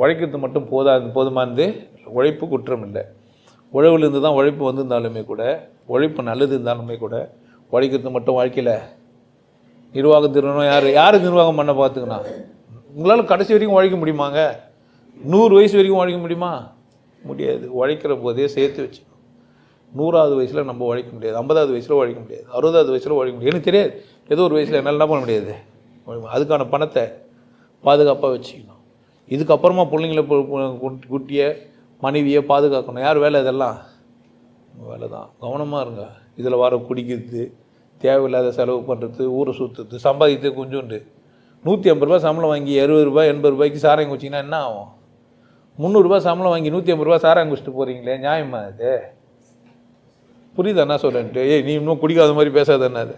உழைக்கிறது மட்டும் போதாது போதுமானது உழைப்பு குற்றம் இல்லை. உழவுலேருந்து தான் உழைப்பு வந்திருந்தாலுமே கூட உழைப்பு நல்லது இருந்தாலுமே கூட உழைக்கிறது மட்டும் வாழ்க்கையில் நிர்வாகம் திருவனம் யார் யார் நிர்வாகம் பண்ண பார்த்துக்கண்ணா உங்களால் கடைசி வரைக்கும் உழைக்க முடியுமாங்க? நூறு வயசு வரைக்கும் உழைக்க முடியுமா? முடியாது. உழைக்கிற போதே சேர்த்து வச்சுக்கணும். நூறாவது வயசில் நம்ம உழைக்க முடியாது. ஐம்பதாவது வயசில் உழைக்க முடியாது. அறுபதாவது வயசில் உழைக்க முடியாது. எனக்கு தெரியாது. ஏதோ ஒரு வயசில் என்னால் என்ன பண்ண முடியாது? அதுக்கான பணத்தை பாதுகாப்பாக வச்சுக்கணும். இதுக்கப்புறமா பிள்ளைங்கள குட்டியை மனைவியை பாதுகாக்கணும். யார் வேலை இதெல்லாம்? வேலை தான். கவனமாக இருங்க. இதில் வர குடிக்கிறது தேவையில்லாத செலவு பண்ணுறது ஊரை சுற்றுறது சம்பாதித்து கொஞ்சோண்டு. நூற்றி ஐம்பது ரூபா சம்பளம் வாங்கி அறுபது ரூபாய் எண்பது ரூபாய்க்கு சாராயம் குச்சிங்கன்னா என்ன ஆகும்? முந்நூறுரூபா சம்பளம் வாங்கி நூற்றி ஐம்பது ரூபா சாராயம் குடிச்சிட்டு போகிறீங்களே நியாயமா அது புரியுதா என்ன சொல்கிறேன்ட்டு ஏய் நீ இன்னும் குடிக்காத மாதிரி பேசாத என்ன அது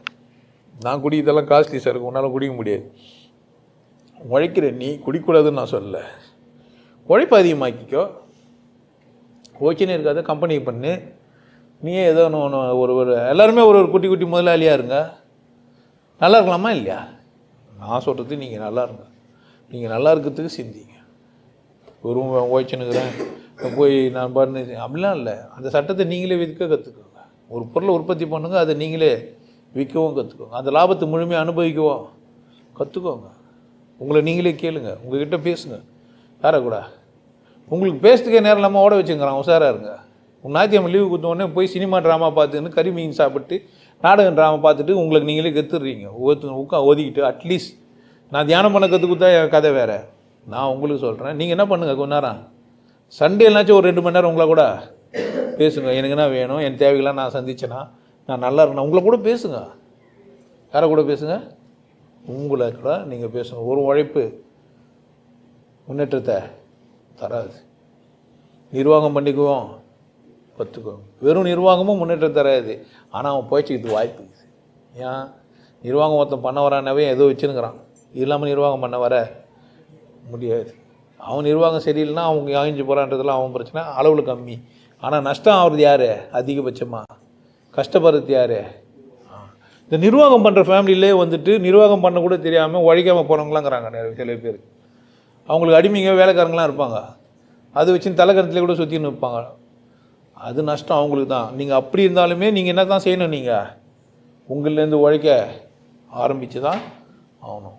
நான் குடிக்கிறதெல்லாம் காஸ்ட்லி சார் உன்னால் குடிக்க முடியாது. உழைக்கிற நீ குடிக்கூடாதுன்னு நான் சொல்லலை. உழைப்பு அதிகமாக்கிக்கோ. ஓகேன்னு இருக்காது கம்பெனி பண்ணு. நீயே ஏதோ ஒன்று ஒன்று ஒரு ஒரு எல்லாருமே ஒரு ஒரு குட்டி குட்டி முதலாளியாக இருங்க. நல்லா இருக்கலாமா இல்லையா? நான் சொல்கிறது நீங்கள் நல்லா இருங்க. நீங்கள் நல்லா இருக்கிறதுக்கு சிந்திங்க. ஒரு ஓய்ச்சினுக்கிறேன் போய் நான் பண்ணு அப்படிலாம் இல்லை. அந்த சட்டத்தை நீங்களே விற்க கற்றுக்கோங்க ஒரு பொருளை உற்பத்தி பண்ணுங்க அதை நீங்களே விற்கவும் கற்றுக்கோங்க அந்த லாபத்தை முழுமையாக அனுபவிக்கவும் கற்றுக்கோங்க உங்களை நீங்களே கேளுங்க உங்ககிட்ட பேசுங்க. யாரை கூட உங்களுக்கு பேசுறதுக்கே நேரம் இல்லாமல் ஓட வச்சுங்கிறான் உஷாராக இருங்க. உங்கள் ஞாயிற்றுக்கிழமை லீவு கொடுத்த உடனே போய் சினிமா ட்ராமா பார்த்துன்னு கறி மீன் சாப்பிட்டு நாடகம் ட்ராமா பார்த்துட்டு உங்களுக்கு நீங்களே கற்றுடுறீங்க ஒவ்வொருத்தங்க உட்கா ஒதுக்கிட்டு அட்லீஸ்ட் நான் தியானம் பண்ண கற்றுக் கொடுத்தா என் கதை வேறு. நான் உங்களுக்கு சொல்கிறேன் நீங்கள் என்ன பண்ணுங்க கொஞ்ச நேரம்? சண்டேனாச்சும் ஒரு ரெண்டு மணி நேரம் உங்களை கூட பேசுங்க. எனக்கு என்ன வேணும்? என் தேவைகள்லாம் நான் சந்திச்சேனா? நான் நல்லா இருக்கணும் உங்களை கூட பேசுங்க. யாரை கூட பேசுங்க? உங்களை கூட நீங்கள் பேசணும். ஒரு உழைப்பு முன்னேற்றத்தை தராது. நிர்வாகம் பண்ணிக்குவோம் பத்துக்குவோம் வெறும் நிர்வாகமும் முன்னேற்றம் தராது. ஆனால் அவன் போய்ச்சிக்கிட்டு வாய்ப்பு ஏன்? நிர்வாகம் ஒருத்தன் பண்ண வரானவே ஏதோ வச்சுருக்கிறான். இல்லாமல் நிர்வாகம் பண்ண வர முடியாது. அவன் நிர்வாகம் சரியில்லைன்னா அவங்க ஆயிஞ்சு போகிறான்றதுலாம் அவன் பிரச்சனை அளவில் கம்மி. ஆனால் நஷ்டம் ஆகிறது யார்? அதிகபட்சமாக கஷ்டப்படுறது யார்? இந்த நிர்வாகம் பண்ணுற ஃபேமிலியிலே வந்துட்டு நிர்வாகம் பண்ண கூட தெரியாமல் உழைக்காமல் போகிறவங்களாங்கிறாங்க நிறைய சில பேர். அவங்களுக்கு அடிமைங்க வேலைக்காரங்களாம் இருப்பாங்க. அது வச்சு தலைக்கரத்தில் கூட சுற்றின்னு இருப்பாங்க. அது நஷ்டம் அவங்களுக்கு தான். நீங்கள் அப்படி இருந்தாலுமே நீங்கள் என்ன தான் செய்யணும் நீங்கள் உங்கள்லேருந்து உழைக்க ஆரம்பித்து தான் ஆகணும்.